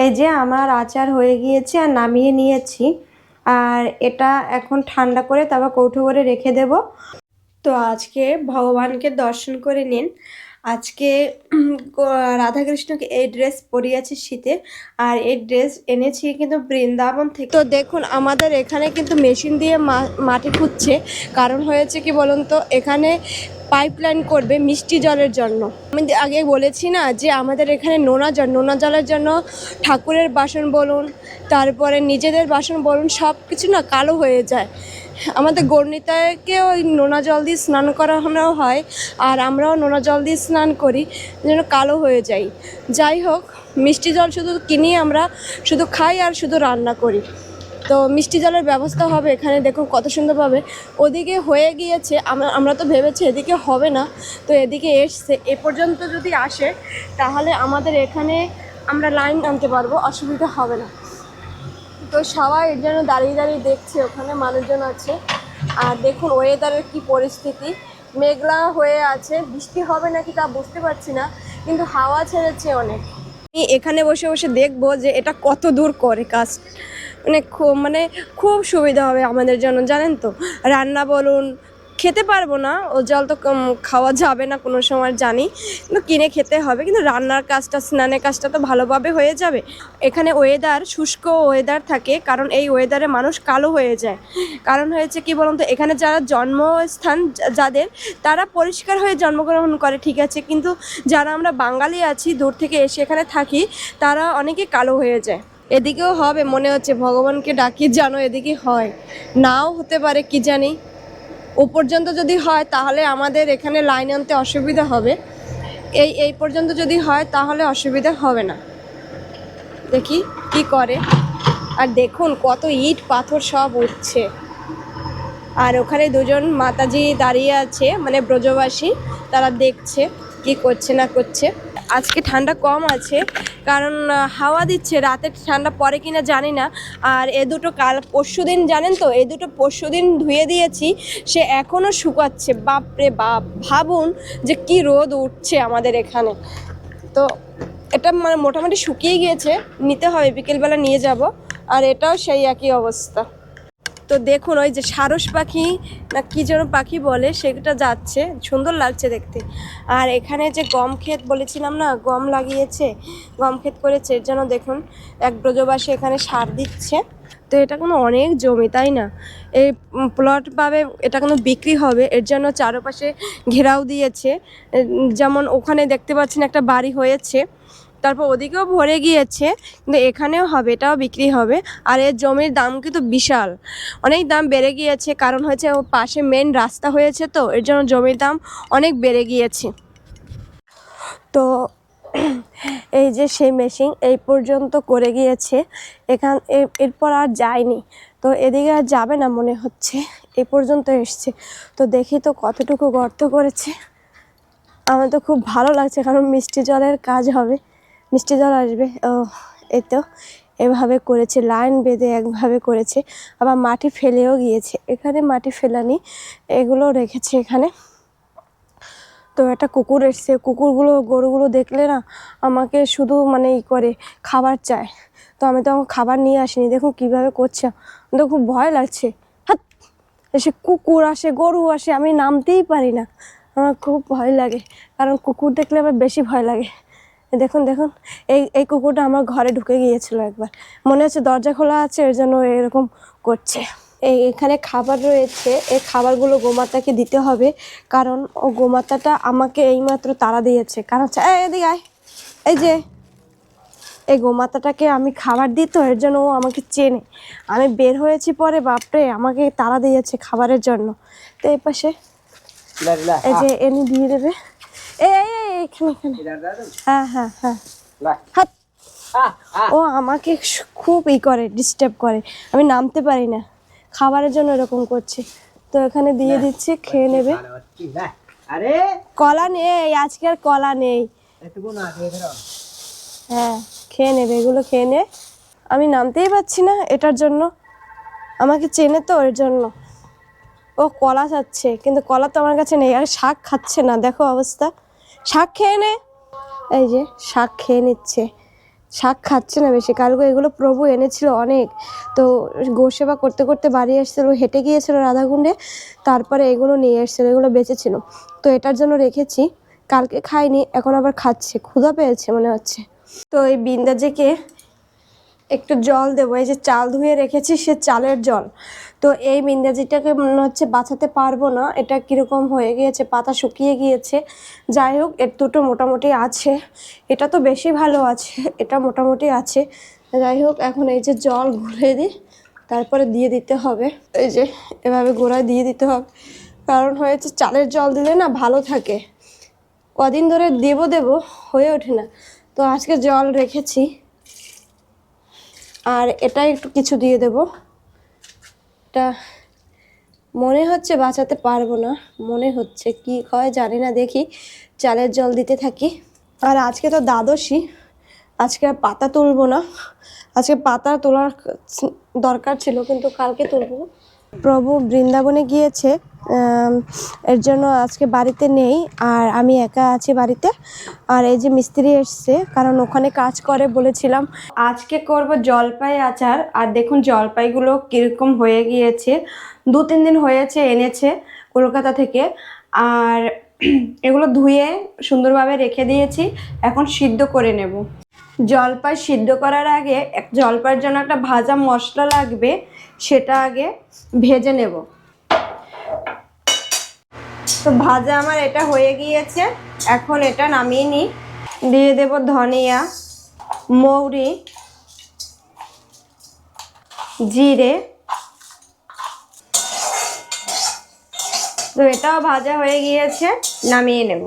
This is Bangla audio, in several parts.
এই যে আমার আচার হয়ে গিয়েছে আর নামিয়ে নিয়েছি, আর এটা এখন ঠান্ডা করে তারপর কৌটো করে রেখে দেব। তো আজকে ভগবানকে দর্শন করে নিন। আজকে রাধাকৃষ্ণকে এই ড্রেস পরিয়েছি শীতে। আর এই ড্রেস এনেছি কিন্তু বৃন্দাবন থেকে। তো দেখুন, আমাদের এখানে কিন্তু মেশিন দিয়ে মাটি খুঁজছে। কারণ হয়েছে কি বলুন তো, এখানে পাইপলাইন করবে মিষ্টি জলের জন্য। আমি আগে বলেছি না যে আমাদের এখানে নোনা জল, নোনা জলের জন্য ঠাকুরের বাসন বলুন, তারপরে নিজেদের বাসন বলুন সব কিছু না কালো হয়ে যায়। আমাদের গর্ণিতাকে ওই নোনা জল দিয়ে স্নান করানো হয় আর আমরাও নোনা জল দিয়ে স্নান করি, যেন কালো হয়ে যাই। যাই হোক, মিষ্টি জল শুধু কিনি আমরা, শুধু খাই আর শুধু রান্না করি। তো মিষ্টি জলের ব্যবস্থা হবে এখানে, দেখুন কত সুন্দরভাবে। ওদিকে হয়ে গিয়েছে আমরা তো ভেবেছি এদিকে হবে না। তো এদিকে এসছে, এ পর্যন্ত যদি আসে, তাহলে আমাদের এখানে আমরা লাইন আনতে পারব, অসুবিধা হবে না। তো সবাই এর জন্য দাঁড়িয়ে দাঁড়িয়ে দেখছে, ওখানে মানুষজন আছে। আর দেখুন ওয়েদারের কি পরিস্থিতি। মেঘলা হয়ে আছে, বৃষ্টি হবে নাকি তা বুঝতে পারছি না, কিন্তু হাওয়া ছেড়েছে অনেক। আমি এখানে বসে বসে দেখব যে এটা কত দূর করে কাজ। মানে খুব মানে খুব সুবিধা হবে আমাদের জন্য, জানেন তো? রান্না বলুন খেতে পারব না। ও জল তো খাওয়া যাবে না কোনো সময় জানি। কিন্তু কিনে খেতে হবে। কিন্তু রান্নার কাজটা, স্নানের কাজটা তো ভালোভাবে হয়ে যাবে। এখানে ওয়েদার শুষ্ক ওয়েদার থাকে। কারণ এই ওয়েদারে মানুষ কালো হয়ে যায়। কারণ হয়েছে কি বলুন তো, এখানে যারা জন্মস্থান যাদের, তারা পরিষ্কার হয়ে জন্মগ্রহণ করে, ঠিক আছে? কিন্তু যারা আমরা বাঙালি আছি, দূর থেকে এসে এখানে থাকি, তারা অনেকে কালো হয়ে যায়। এদিকেও হবে, মনে হচ্ছে ভগবানকে ডাকি জানো এদিকে হয়। নাও হতে পারে, কি জানি? ও পর্যন্ত যদি হয়, তাহলে আমাদের এখানে লাইন আনতে অসুবিধা হবে। এই এই পর্যন্ত যদি হয়, তাহলে অসুবিধা হবে না। দেখি কি করে। আর দেখুন কত ইট, পাথর সব উঠছে। আর ওখানে দুজন মাতাজি দাঁড়িয়ে আছে মানে ব্রজবাসী, তারা দেখছে কি করছে না করছে। আজকে ঠান্ডা কম আছে, কারণ হাওয়া দিচ্ছে, রাতে ঠান্ডা পড়ে কিনা জানি না। আর এ দুটো কাল, পরশু দিন জানেন তো, এ দুটো পরশু দিন ধুয়ে দিয়েছি, সে এখনও শুকাচ্ছে। বাপরে বাপ, ভাবুন যে কি রোদ উঠছে আমাদের এখানে। তো এটা মানে মোটামুটি শুকিয়ে গিয়েছে, নিতে হবে, বিকেলবেলা নিয়ে যাব। আর এটাও সেই একই অবস্থা। তো দেখুন ওই যে সারস পাখি, না কি যেন পাখি বলে, সেটা যাচ্ছে। সুন্দর লাগছে দেখতে। আর এখানে যে গম ক্ষেত বলেছিলাম না, গম লাগিয়েছে, গম ক্ষেত করেছে, এর জন্য দেখুন এক ব্রজবাসী এখানে সার দিচ্ছে। তো এটা কোনো অনেক জমি, তাই না? এই প্লট পাবে এটা কোনো বিক্রি হবে, এর জন্য চারপাশে ঘেরাও দিয়েছে। যেমন ওখানে দেখতে পাচ্ছেন একটা বাড়ি হয়েছে। তারপর ওদিকেও ভরে গিয়েছে, কিন্তু এখানেও হবে, এটাও বিক্রি হবে। আর এর জমির দাম কিন্তু বিশাল। অনেক দাম বেড়ে গিয়েছে, কারণ হচ্ছে ও পাশে মেন রাস্তা হয়েছে তো, এর জন্য জমির দাম অনেক বেড়ে গিয়েছে। তো এই যে সেই মেশিন এই পর্যন্ত করে গিয়েছে, এখান এর- এরপর আর যায়নি। তো এদিকে আর যাবে না মনে হচ্ছে এই পর্যন্ত এসছে। তো দেখি তো কতটুকু গর্ত করেছে। আমার তো খুব ভালো লাগছে, কারণ মিষ্টি জলের কাজ হবে। মিষ্টি জল আসবে। এই তো এভাবে করেছে, লাইন বেঁধে একভাবে করেছে। আবার মাটি ফেলেও গিয়েছে। এখানে মাটি ফেলানি এগুলো রেখেছে এখানে। তো একটা কুকুর এসছে। কুকুরগুলো, গরুগুলো দেখলে না আমাকে শুধু মানে ই করে, খাবার চায়। তো আমি তো আমার খাবার নিয়ে আসিনি। দেখুন কীভাবে করছে। তো খুব ভয় লাগছে। হাত! এসে কুকুর আসে, গরু আসে, আমি নামতেই পারি না। আমার খুব ভয় লাগে। কারণ কুকুর দেখলে আবার বেশি ভয় লাগে। দেখুন দেখুন এই এই কুকুরটা আমার ঘরে ঢুকে গিয়েছিল একবার। মনে হচ্ছে দরজা খোলা আছে এর জন্য এরকম করছে। এই এখানে খাবার রয়েছে এই খাবারগুলো গোমাতাকে দিতে হবে কারণ ও গোমাতাটা আমাকে এইমাত্র তারা দিয়েছে। কারণ এদিকে আয় এই যে এই গোমাতাটাকে আমি খাবার দিই তো এর জন্য ও আমাকে চেনে। আমি বের হয়েছি পরে বাপরে আমাকে তারা দিয়েছে খাবারের জন্য। তো এই পাশে এই যে এনে দিয়ে দেবে। এই, এখানে এখানে। হ্যাঁ হ্যাঁ হ্যাঁ। হাত। ও আমাকে খুব ই করে ডিস্টার্ব করে। আমি নামতে পারি না। খাবারের জন্য এরকম করছে। তো এখানে দিয়ে দিচ্ছে খেয়ে নেবে। আরে! কলা নেই আজকে আর কলা নেই। হ্যাঁ খেয়ে নেবে এগুলো খেয়ে নে। আমি নামতেই পারছি না এটার জন্য। আমাকে চেনে তো এর জন্য। ও কলা চাচ্ছে কিন্তু কলা তো আমার কাছে নেই। আর শাক খাচ্ছে না দেখো অবস্থা। শাক খেয়ে নে। এই যে, শাক খেয়ে নিচ্ছে। শাক খাচ্ছে না বেশি। কালকে এগুলো প্রভু এনেছিল অনেক। তো গো সেবা করতে করতে বাড়ি এসেছিল, হেঁটে গিয়েছিল রাধাকুণ্ডে। তারপরে এগুলো নিয়ে এসেছিল, এগুলো বেঁচেছিল। তো এটার জন্য রেখেছি। কালকে খাইনি, এখন আবার খাচ্ছে। ক্ষুধা পেয়েছে মনে হচ্ছে। তো এই বিন্দাজিকে একটু জল দেবো। এই যে চাল ধুয়ে রেখেছি, সে চালের জল। তো এই মিন্দাজিটাকে মনে হচ্ছে বাঁচাতে পারব না। এটা কীরকম হয়ে গিয়েছে, পাতা শুকিয়ে গিয়েছে। যাই হোক, এর দুটো মোটামুটি আছে। এটা তো বেশি ভালো আছে, এটা মোটামুটি আছে। যাই হোক, এখন এই যে জল ঘুরে দিই, তারপরে দিয়ে দিতে হবে। এই যে, এভাবে গোড়ায় দিয়ে দিতে হবে। কারণ হয়েছে, চালের জল দিলে না ভালো থাকে। কদিন ধরে দেবো দেবো হয়ে ওঠে না। তো আজকে জল রেখেছি। আর এটা একটু কিছু দিয়ে দেব। এটা মনে হচ্ছে বাঁচাতে পারব না, মনে হচ্ছে কি হয় জানি না, দেখি চালের জল দিতে থাকি। আর আজকে তো দ্বাদশী, আজকে আর পাতা তুলবো না। আজকে পাতা তোলার দরকার ছিল, কিন্তু কালকে তুলবো। প্রভু বৃন্দাবনে গিয়েছে এর জন্য আজকে বাড়িতে নেই আর আমি একা আছি বাড়িতে। আর এই যে মিস্ত্রি এসছে, কারণ ওখানে কাজ করে বলেছিলাম, আজকে করব জলপাই আচার। আর দেখুন, জলপাইগুলো কীরকম হয়ে গিয়েছে, দু তিন দিন হয়েছে, এনেছে কলকাতা থেকে। আর এগুলো ধুয়ে সুন্দরভাবে রেখে দিয়েছি, এখন সিদ্ধ করে নেব। জলপাই সিদ্ধ করার আগে এক জলপাইয়ের জন্য একটা ভাজা মশলা লাগবে, সেটা আগে ভেজে নেব। তো ভাজা আমার এটা হয়ে গিয়েছে, এখন এটা নামিয়ে নিই। দিয়ে দেব ধনিয়া, মৌরি, জিরে। তো এটাও ভাজা হয়ে গিয়েছে, নামিয়ে নেব।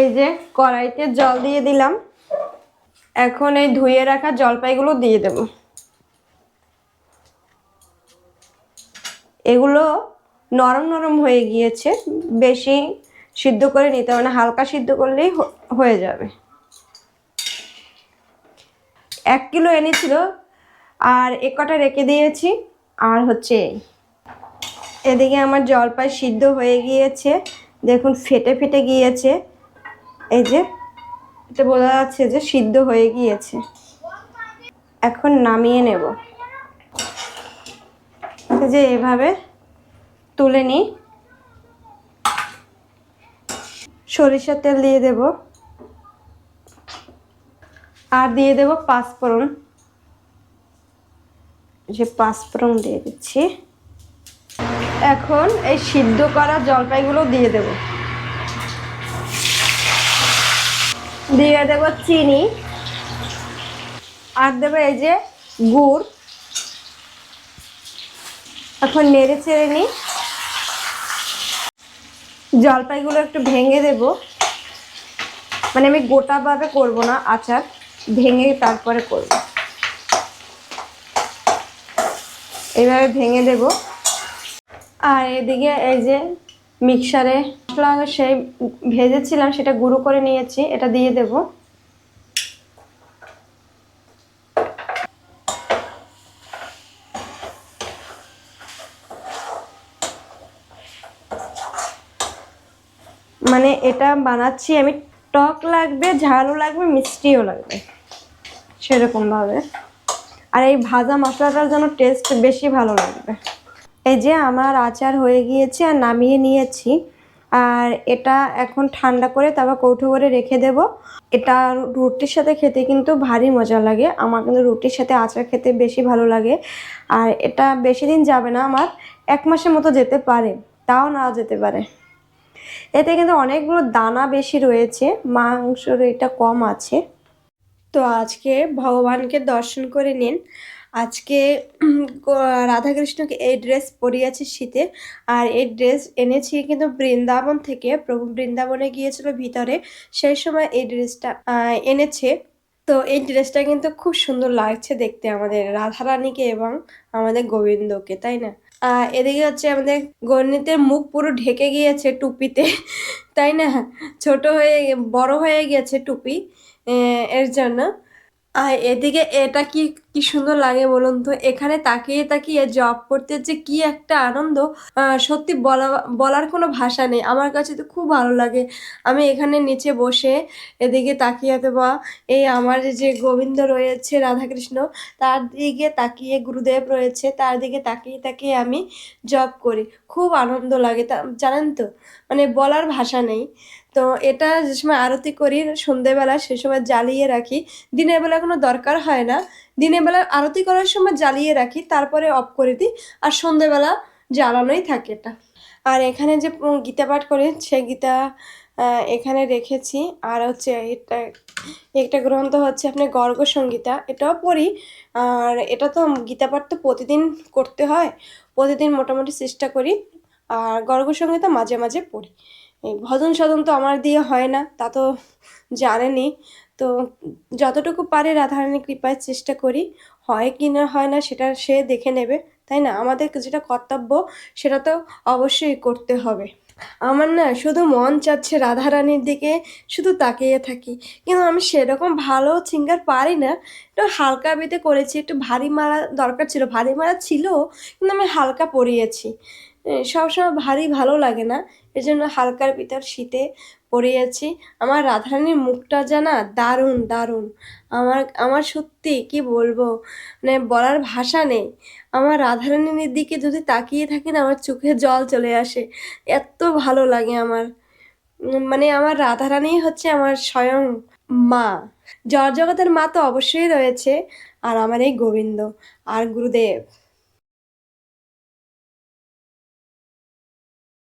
এই যে কড়াইতে জল দিয়ে দিলাম। এখন এই ধুয়ে রাখা জলপাইগুলো দিয়ে দেব এগুলো নরম নরম হয়ে গিয়েছে, বেশি সিদ্ধ করে নিতে হবে না, হালকা সিদ্ধ করলেই হয়ে যাবে এক কিলো এনেছিল আর এক কটা রেখে দিয়েছি, আর হচ্ছে এই। এদিকে আমার জলপাই সিদ্ধ হয়ে গিয়েছে, দেখুন ফেটে ফেটে গিয়েছে, এই যে এটা বোঝা যাচ্ছে যে সিদ্ধ হয়ে গিয়েছে। এখন নামিয়ে নেব। যে এভাবে তুলে নিই। সরিষার তেল দিয়ে দেব। আর দিয়ে দেব পাঁচফোড়ন। যে পাঁচফোড়ন দিয়ে দিচ্ছি। এখন এই সিদ্ধ করা জলপাইগুলো দিয়ে দেব। দিয়ে দেব চিনি। আর দেবো এই যে গুড়। এখন নেড়ে চেড়ে নিই। জলপাইগুলো একটু ভেঙে দেব। মানে আমি গোটাভাবে করব না আচার, ভেঙে তারপরে করব। এইভাবে ভেঙে দেব। আর এদিকে এই যে মিক্সারে মশলা সেই ভেজেছিলাম, সেটা গুঁড়ো করে নিয়েছি, এটা দিয়ে দেব। মানে এটা বানাচ্ছি আমি, টক লাগবে, ঝালও লাগবে, মিষ্টিও লাগবে সেরকম ভাবে আর এই ভাজা মশলাটার যেন টেস্ট বেশি ভালো লাগবে। এই যে আমার আচার হয়ে গিয়েছে আর নামিয়ে নিয়েছি। আর এটা এখন ঠান্ডা করে তারপর কৌটো করে রেখে দেব। এটা রুটির সাথে খেতে কিন্তু ভারী মজা লাগে। আমার কিন্তু রুটির সাথে আচার খেতে বেশি ভালো লাগে। আর এটা বেশি দিন যাবে না আমার, এক মাসের মতো যেতে পারে, তাও না যেতে পারে। এতে কিন্তু অনেকগুলো দানা বেশি রয়েছে, মাংসর এটা কম আছে। তো আজকে ভগবানকে দর্শন করে নিন। আজকে রাধাকৃষ্ণকে এই ড্রেস পরিয়েছে শীতে। আর এই ড্রেস এনেছি কিন্তু বৃন্দাবন থেকে। প্রভু বৃন্দাবনে গিয়েছিল ভিতরে। সেই সময় এই ড্রেসটা এনেছে। তো এই ড্রেসটা কিন্তু খুব সুন্দর লাগছে দেখতে আমাদের রাধারানীকে এবং আমাদের গোবিন্দকে, তাই না? এদিকে হচ্ছে আমাদের গণিতের মুখ পুরো ঢেকে গিয়েছে টুপিতে, তাই না? ছোট হয়ে, বড় হয়ে গেছে টুপি এর জন্য। আর এদিকে এটা কি কি সুন্দর লাগে বলুন তো? এখানে তাকিয়ে তাকিয়ে জব করতে যে কি একটা আনন্দ সত্যি বলা, বলার কোনো ভাষা নেই। আমার কাছে তো খুব ভালো লাগে। আমি এখানে নিচে বসে এদিকে তাকিয়ে বা, এই আমার যে গোবিন্দ রয়েছে, রাধাকৃষ্ণ, তার দিকে তাকিয়ে গুরুদেব রয়েছে, তার দিকে তাকিয়ে তাকিয়ে আমি জব করি। খুব আনন্দ লাগে। তা, জানেন তো? মানে বলার ভাষা নেই। তো এটা যে সময় আরতি করি, সন্ধেবেলা সে সময় জ্বালিয়ে রাখি। দিনের বেলা কোনো দরকার হয় না। দিনের বেলা আরতি করার সময় জ্বালিয়ে রাখি, তারপরে অফ করে দিই। আর সন্ধেবেলা জ্বালানোই থাকে এটা। আর এখানে যে গীতা পাঠ করি, সে গীতা এখানে রেখেছি। আর হচ্ছে এটা, একটা গ্রন্থ হচ্ছে আপনি গর্গ সংগীতা এটাও পড়ি। আর এটা তো গীতা পাঠ তো প্রতিদিন করতে হয়। প্রতিদিন মোটামুটি চেষ্টা করি। আর গর্গ মাঝে মাঝে পড়ি। ভজন সদন তো আমার দিয়ে হয় না, তা তো জানেনি তো যতটুকু পারে রাধারানীর কৃপায় চেষ্টা করি, হয় কি না, হয় না সেটা সে দেখে নেবে, তাই না? আমাদের যেটা কর্তব্য সেটা তো অবশ্যই করতে হবে। আমার না শুধু মন চাচ্ছে রাধারানীর দিকে, শুধু তাকিয়ে থাকি। কিন্তু আমি সেরকম ভালো সিঙ্গার পারি না। একটু হালকা বেতে করেছি, একটু ভারী মারা দরকার ছিল, ভারী মারা ছিল, কিন্তু আমি হালকা পরিয়েছি। সবসময় ভারী ভালো লাগে না। এই জন্য হালকার ভিতর শীতে পরিয়েছি আমার রাধারানীর মুখটা জানা দারুণ দারুণ। আমার আমার সত্যি কি বলব? মানে বলার ভাষা নেই। আমার রাধারানীর দিকে যদি তাকিয়ে থাকি না, আমার চোখে জল চলে আসে। এত ভালো লাগে আমার। মানে আমার রাধারানী হচ্ছে আমার স্বয়ং মা। জড় জগতের মা তো অবশ্যই রয়েছে। আর আমার এই গোবিন্দ। আর গুরুদেব।